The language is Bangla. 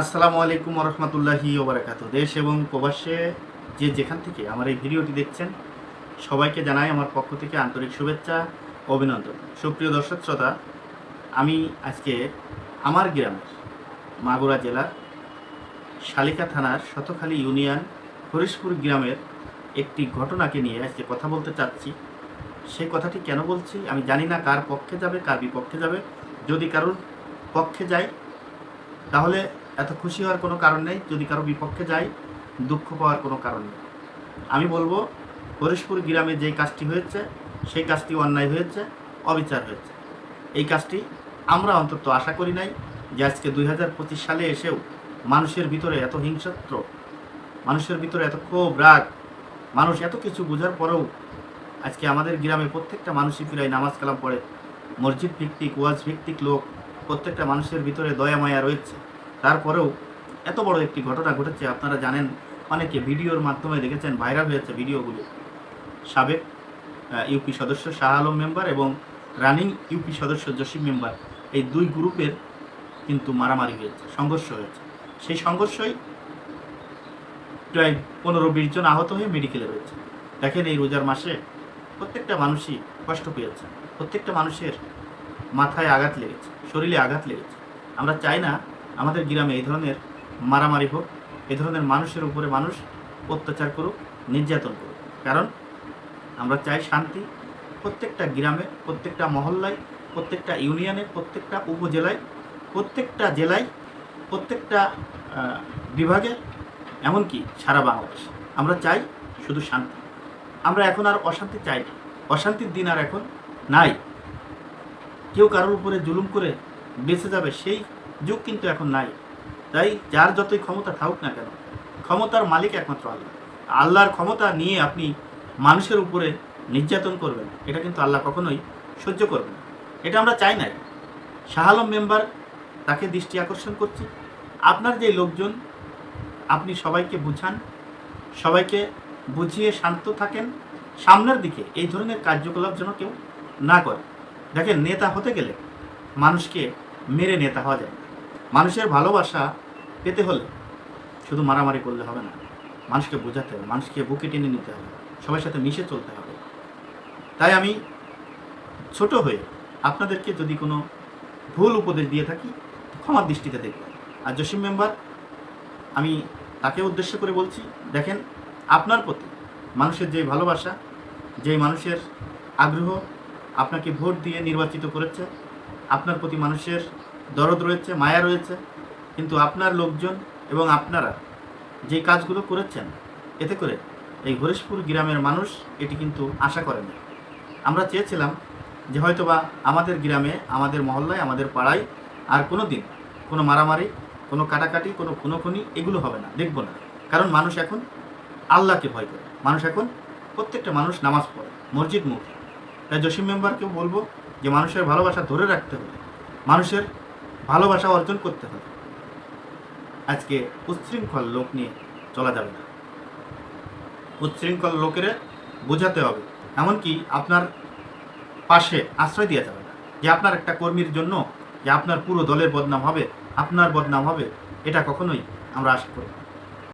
আসসালামু আলাইকুম রহমতুল্লাহি ওবরাকাত দেশ এবং প্রবাসে যে যেখান থেকে আমার এই ভিডিওটি দেখছেন, সবাইকে জানাই আমার পক্ষ থেকে আন্তরিক শুভেচ্ছা, অভিনন্দন। সুপ্রিয় দর্শক শ্রোতা, আমি আজকে আমার গ্রামের মাগুরা জেলার শালিকা থানার শতখালী ইউনিয়ন হরিশপুর গ্রামের একটি ঘটনাকে নিয়ে আজকে কথা বলতে চাচ্ছি। সেই কথাটি কেন বলছি আমি জানি না কার পক্ষে যাবে, কার বিপক্ষে যাবে। যদি কারোর পক্ষে যায়, তাহলে এত খুশি হওয়ার কোনো কারণ নেই, যদি কারও বিপক্ষে যাই, দুঃখ পাওয়ার কোনো কারণ নেই। আমি বলব, হরিশপুর গ্রামে যেই কাজটি হয়েছে, সেই কাজটি অন্যায় হয়েছে, অবিচার হয়েছে। এই কাজটি আমরা অন্তত আশা করি নাই যে আজকে দুই হাজার পঁচিশ সালে এসেও মানুষের ভিতরে এত হিংসাত্র, মানুষের ভিতরে এত ক্ষোভ, রাগ, মানুষ এত কিছু বোঝার পরেও আজকে আমাদের গ্রামে প্রত্যেকটা মানুষই প্রায় নামাজ কালাম পড়ে। মসজিদ ভিত্তিক, ওয়াজ ভিত্তিক লোক প্রত্যেকটা মানুষের ভিতরে দয়া মায়া রয়েছে। তারপরেও এত বড় একটি ঘটনা ঘটেছে, আপনারা জানেন, অনেকে ভিডিওর মাধ্যমে দেখেছেন, ভাইরাল হয়েছে ভিডিওগুলো। সাবেক ইউপি সদস্য শাহ আলম মেম্বার এবং রানিং ইউপি সদস্য জসিম মেম্বার এই দুই গ্রুপের কিন্তু মারামারি হয়েছে, সংঘর্ষ হয়েছে। সেই সংঘর্ষই প্রায় পনেরো বিশ জন আহত হয়ে মেডিকেলে রয়েছে। দেখেন এই রোজার মাসে প্রত্যেকটা মানুষই কষ্ট পেয়েছে, প্রত্যেকটা মানুষের মাথায় আঘাত লেগেছে, শরীরে আঘাত লেগেছে। আমরা চাই না আমাদের গ্রামে এই ধরনের মারামারি হোক, এই ধরনের মানুষের উপরে মানুষ অত্যাচার করুক, নির্যাতন করুক। কারণ আমরা চাই শান্তি প্রত্যেকটা গ্রামে, প্রত্যেকটা মহল্লায়, প্রত্যেকটা ইউনিয়নে, প্রত্যেকটা উপজেলায়, প্রত্যেকটা জেলায়, প্রত্যেকটা বিভাগে, এমনকি সারা বাংলাদেশ। আমরা চাই শুধু শান্তি। আমরা এখন আর অশান্তি চাই না। অশান্তির দিন আর এখন নাই। কেউ কারোর উপরে জুলুম করে বেঁচে যাবে সেই যুগ কিন্তু এখন নাই। তাই যার যতই ক্ষমতা থাকুক না কেন, ক্ষমতার মালিক একমাত্র আল্লাহ। আল্লাহর ক্ষমতা নিয়ে আপনি মানুষের উপরে নির্যাতন করবেন, এটা কিন্তু আল্লাহ কখনোই সহ্য করবেন এটা আমরা চাই নাই। শাহ আলম মেম্বার তাকে দৃষ্টি আকর্ষণ করছি। আপনার যে লোকজন, আপনি সবাইকে বুঝান, সবাইকে বুঝিয়ে শান্ত থাকেন। সামনের দিকে এই ধরনের কার্যকলাপ যেন কেউ না করে। দেখেন, নেতা হতে গেলে মানুষকে মেরে নেতা হওয়া যায়। মানুষের ভালোবাসা পেতে হলে শুধু মারামারি করলে হবে না। মানুষকে বোঝাতে হবে, মানুষকে বুকে টেনে নিতে হবে, সবার সাথে মিশে চলতে হবে। তাই আমি ছোট হয়ে আপনাদেরকে যদি কোনো ভুল উপদেশ দিয়ে থাকি, ক্ষমার দৃষ্টিতে দেখবেন। আর জসিম মেম্বার, আমি তাকে উদ্দেশ্য করে বলছি, দেখেন, আপনার প্রতি মানুষের যে ভালোবাসা যেই মানুষের আগ্রহ আপনাকে ভোট দিয়ে নির্বাচিত করেছে, আপনার প্রতি মানুষের দরদ রয়েছে, মায়া রয়েছে, কিন্তু আপনার লোকজন এবং আপনারা যে কাজগুলো করেছেন, এতে করে এই হরিশপুর গ্রামের মানুষ এটি কিন্তু আশা করেনি আমরা চেয়েছিলাম যে হয়তোবা আমাদের গ্রামে, আমাদের মহল্লায়, আমাদের পাড়ায় আর কোনো দিন কোনো মারামারি, কোনো কাটাকাটি, কোনো খুনোখুনি এগুলো হবে না, দেখব না। কারণ মানুষ এখন আল্লাহকে ভয় করে। মানুষ এখন প্রত্যেকটা মানুষ নামাজ পড়ে, মসজিদ মুখ। তাই জসিম মেম্বারকেও বলব যে মানুষের ভালোবাসা ধরে রাখতে হবে। মানুষের ভালোবাসা অর্জন করতে হবে। আজকে উচ্ছৃঙ্খল লোক নিয়ে চলা যাবে না। উচ্ছৃঙ্খল লোকেরা বোঝাতে হবে, এমনকি আপনার পাশে আশ্রয় দেওয়া যাবে না। যে আপনার একটা কর্মীর জন্য, যে আপনার পুরো দলের বদনাম হবে, আপনার বদনাম হবে, এটা কখনোই আমরা আশা করি।